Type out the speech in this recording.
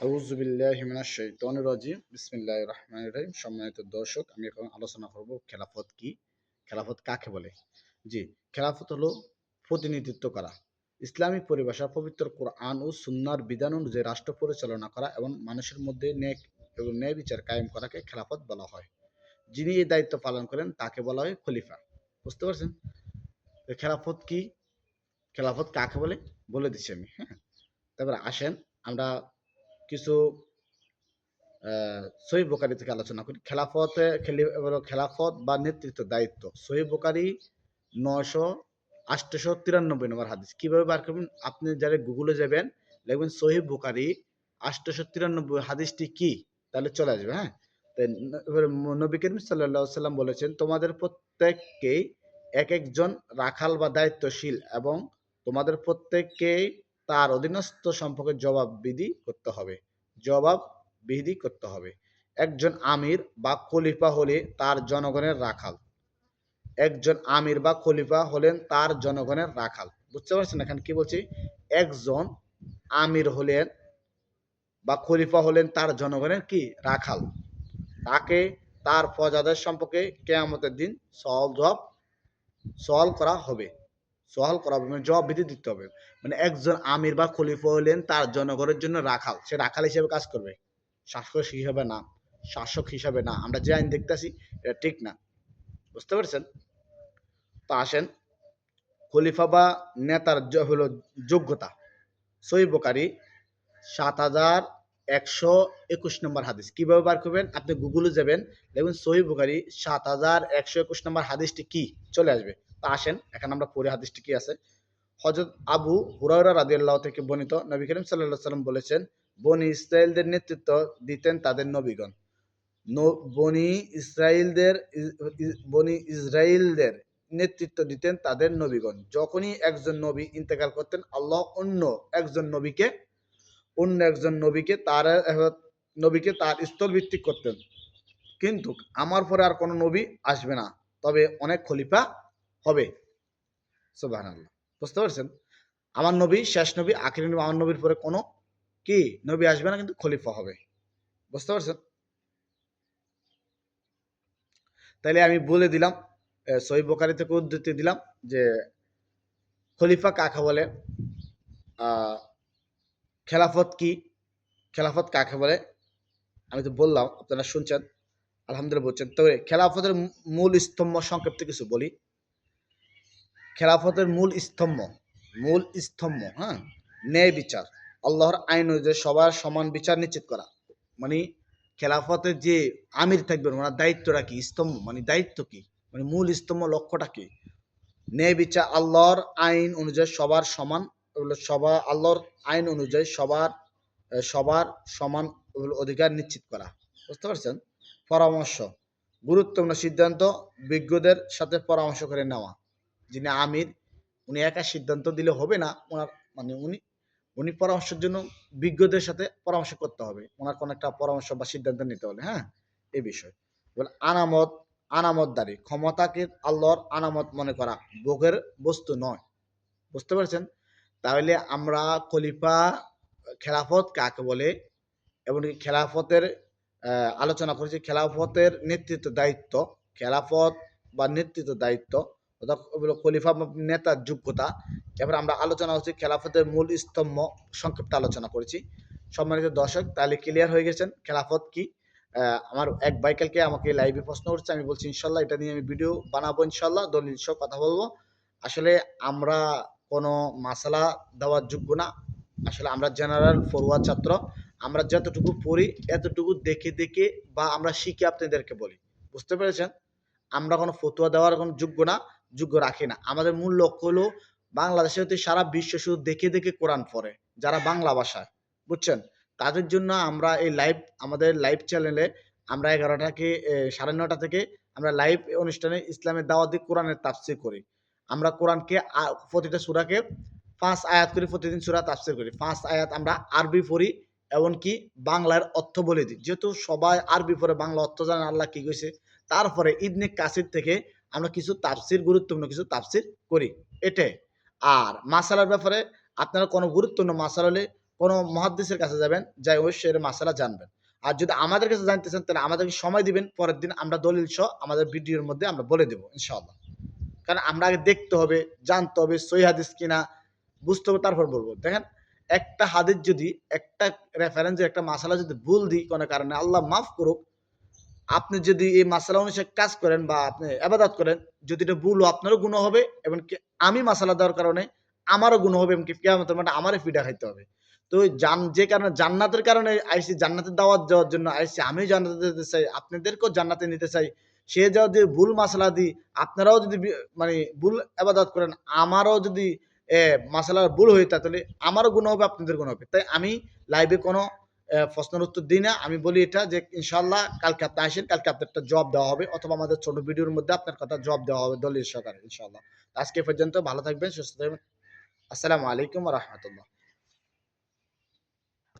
আউজুবিল্লাহিমিনাশাইতানির বিসমিল্লাহির রহমানির রহিম। সম্মানিত দর্শক, আমি এখন আলোচনা করব খেলাফত কি, খেলাফত কাকে বলে? জি, খেলাফত হলো প্রতিনিধিত্ব করা ইসলামী পরিভাষা, পবিত্র কোরআন ও সুন্নার বিধান অনুযায়ী রাষ্ট্র পরিচালনা করা এবং মানুষের মধ্যে ন্যায় এবং ন্যায় বিচার কায়েম করাকে খেলাফত বলা হয়। যিনি এই দায়িত্ব পালন করেন তাকে বলা হয় খলিফা। বুঝতে পারছেন? খেলাফত কি, খেলাফত কাকে বলে? বলে দিচ্ছি আমি হ্যাঁ। তারপরে আসেন, আমরা কিছু সহি বোকারি থেকে আলোচনা করি। খেলাফতে খেলাফত বা নেতৃত্ব দায়িত্ব। সহি বোকারি নশো আটশো তিরানব্বই নম্বর হাদিস। কীভাবে বার করবেন? আপনি যারা গুগলে যাবেন লিখবেন সহি বোকারি আটশো তিরানব্বই হাদিসটি কি? তাহলে চলে আসবে হ্যাঁ? নবী করিম সাল্লাহ সাল্লাম বলেছেন, তোমাদের প্রত্যেককেই এক একজন রাখাল বা দায়িত্বশীল এবং তোমাদের প্রত্যেককেই তার অধীনস্থ সম্পর্কে জবাববিধি করতে হবে। জবাববিধি করতে হবে। একজন আমির বা খলিফা হলে তার জনগণের রাখাল। একজন আমির বা খলিফা হলেন তার জনগণের রাখাল। বুঝতে পারছেন এখানে কি বলছি? একজন আমির হলেন বা খলিফা হলেন তার জনগণের কি? রাখাল। তাকে তার প্রজাদের সম্পর্কে কেয়ামতের দিন জবাব সহল করা হবে। সহল করা হবে মানে জবাববিধি দিতে হবে। মানে একজন আমির বা খলিফা হলেন, তার জনগণের জন্য রাখাল। সে রাখাল হিসেবে কাজ করবে। শাসক হিসাবে না। শাসক হিসাবে না। আমরা যে আইন দেখতেছি, এটা ঠিক না। বুঝতে পারছেন? তো আসেন। খলিফা বা নেতার হলো যোগ্যতা। সই বোকারি সাত হাজার একশো একুশ নম্বর হাদিস। কীভাবে বার করবেন? আপনি গুগলে যাবেন, দেখবেন সহি সাত হাজার একশো একুশ নম্বর হাদিসটি কি? চলে আসবে। তা আসেন, এখন আমরা পরে হাদিসটি কি আছে? হজরত আবু হুরাইরা রাদিয়াল্লাহ থেকে বর্ণিত নবী করিম সাল্লাহ সাল্লাম বলেছেন, বনি ইসরায়েলদের নেতৃত্ব দিতেন তাদের নবীগণ। বনি ইসরায়েলদের বনি ইসরায়েলদের নেতৃত্ব দিতেন তাদের নবীগণ। যখনই একজন নবী ইন্তেকাল করতেন, আল্লাহ অন্য একজন নবীকে অন্য একজন নবীকে তার নবীকে তার স্থল ভিত্তিক করতেন। কিন্তু আমার পরে আর কোনো নবী আসবে না। তবে অনেক খলিফা হবে। সুবাহ বুঝতে পারছেন? আমার নবী, শেষ নবী, আখির নবী, আমার নবীর পরে কোনো কি নবী আসবে না, কিন্তু খলিফা হবে। বুঝতে পারছেন? তাইলে আমি বলে দিলাম সহি বোকারি থেকে উদ্ধৃতি দিলাম যে খলিফা কাকে বলে? খেলাফত কি? খেলাফত কাকে বলে? আমি তো বললাম, আপনারা শুনছেন, আলহামদুলিল্লাহ বলছেন। তবে খেলাফতের মূল স্তম্ভ সংক্ষেপ্ত কিছু বলি। খেলাফতের মূল স্তম্ভ মূল স্তম্ভ হ্যাঁ? ন্যায় বিচার, আল্লাহর আইন অনুযায়ী সবার সমান বিচার নিশ্চিত করা। মানে খেলাফতের যে আমির থাকবেন ওনার দায়িত্বটা কি? স্তম্ভ মানে দায়িত্ব কি? মানে মূল স্তম্ভ লক্ষ্যটা কি? ন্যায় বিচার, আল্লাহর আইন অনুযায়ী সবার সমান সবার, আল্লাহর আইন অনুযায়ী সবার সবার সমান অধিকার নিশ্চিত করা। বুঝতে পারছেন? পরামর্শ। গুরুত্বপূর্ণ সিদ্ধান্ত বিজ্ঞদের সাথে পরামর্শ করে নেওয়া। যিনি আমির, উনি একা সিদ্ধান্ত দিলে হবে না। ওনার মানে উনি উনি পরামর্শের জন্য বিজ্ঞদের সাথে পরামর্শ করতে হবে। ওনার কোনো একটা পরামর্শ বা সিদ্ধান্ত নিতে হলে হ্যাঁ? এই বিষয়। বলে আনামত, আনামতদারি। ক্ষমতাকে আল্লাহর আনামত মনে করা ভোগের বস্তু নয়। বুঝতে পারছেন? তাহলে আমরা খলিফা, খেলাফত কাকে বলে? এবং খেলাফতের আলোচনা করেছি। খেলাফতের নেতৃত্ব দায়িত্ব। খেলাফত বা নেতৃত্ব দায়িত্ব, অর্থাৎ খলিফা নেতার যোগ্যতা। এবার আমরা আলোচনা হচ্ছে খেলাফতের মূল স্তম্ভ সংক্ষিপ্ত আলোচনা করেছি। সম্মানিত দর্শক, তাহলে ক্লিয়ার হয়ে গেছেন খেলাফত কি? আমার এক বাইকালকে আমাকে লাইভে প্রশ্ন করছে। আমি বলছি, ইনশাল্লাহ, এটা নিয়ে আমি ভিডিও বানাবো ইনশাল্লাহ, দলিল সব কথা বলব। আসলে আমরা কোনো মাসালা দেওয়ার যোগ্য না। আসলে আমরা জেনারেল পড়ুয়া ছাত্র, আমরা যতটুকু পড়ি, এতটুকু দেখে দেখে বা আমরা শিখে আপনাদেরকে বলি। বুঝতে পেরেছেন? আমরা কোনো ফতুয়া দেওয়ার কোনো যোগ্য না, যোগ্য রাখি না। আমাদের মূল লক্ষ্য হলো বাংলাদেশে হতে সারা বিশ্ব শুধু দেখে দেখে কোরআন পড়ে, যারা বাংলা ভাষায়। বুঝছেন? তাদের জন্য আমরা এই লাইভ আমাদের লাইভ চ্যানেলে আমরা এগারোটাকে সাড়ে নটা থেকে আমরা লাইভ অনুষ্ঠানে ইসলামের দাওয়াতি কোরআনের তাফসির করি। আমরা কোরআনকে প্রতিটা সুরাকে পাঁচ আয়াত করে, প্রতিদিন সুরা তাফসির করি। পাঁচ আয়াত আমরা আরবি পড়ি, এমনকি বাংলার অর্থ বলে দিই। যেহেতু সবাই আরবি পরে বাংলা অর্থ জানেন আল্লাহ কি কইছে? তারপরে ইদনে কাসির থেকে আমরা কিছু তাফসির, গুরুত্বপূর্ণ কিছু তাফসির করি। এটাই। আর মাসালার ব্যাপারে আপনারা কোনো গুরুত্বপূর্ণ মাসাল হলে কোনো মহাদ্দিসের কাছে যাবেন, যাই অবশ্যই এর মাসালা জানবেন। আর যদি আমাদের কাছে জানতে চান, তাহলে আমাদেরকে সময় দিবেন, পরের দিন আমরা দলিল সহ আমাদের ভিডিওর মধ্যে আমরা বলে দেবো, ইনশাআল্লাহ। কারণ আমরা আগে দেখতে হবে, জানতে হবে সই হাদিস কিনা, বুঝতে হবে, তারপর বলব। দেখেন, একটা হাদিস যদি, একটা রেফারেন্সের একটা মাসালা যদি ভুল দিই কোনো কারণে, আল্লাহ মাফ করুক, আপনি যদি এই মাসালা অনুসারে কাজ করেন বা আপনি আবাদত করেন, যদি এটা ভুল, আপনারও গুণ হবে এবং আমি মাসালা দেওয়ার কারণে আমারও গুণ হবে এবং কেয়ামতের মানে আমারও ফিডা খাইতে হবে। তো জান, যে কারণে জান্নাতের কারণে আইসি জান্নাতের দাওয়াত দেওয়ার জন্য আইসি আমি জান্নাতে যেতে চাই, আপনাদেরকেও জান্নাতে নিতে চাই সে যদি ভুল মাসালা দিই, আপনারাও যদি মানে ভুল আবাদত করেন, আমারও যদি মাসালার ভুল হয়ে থাকে, তাহলে আমারও গুণ হবে, আপনাদের গুণ হবে। তাই আমি লাইভে কোনো প্রশ্নের উত্তর দিই না। আমি বলি এটা যে ইনশাল্লাহ কালকে আপনি আসেন, কালকে আপনার একটা জব দেওয়া হবে, অথবা আমাদের ছোট ভিডিওর মধ্যে আপনার কথা জব দেওয়া হবে দলীয় সহকারে ইনশাল্লাহ আজকে পর্যন্ত ভালো থাকবেন, সুস্থ থাকবেন। আসসালামু আলাইকুম রহমতুল্লাহ।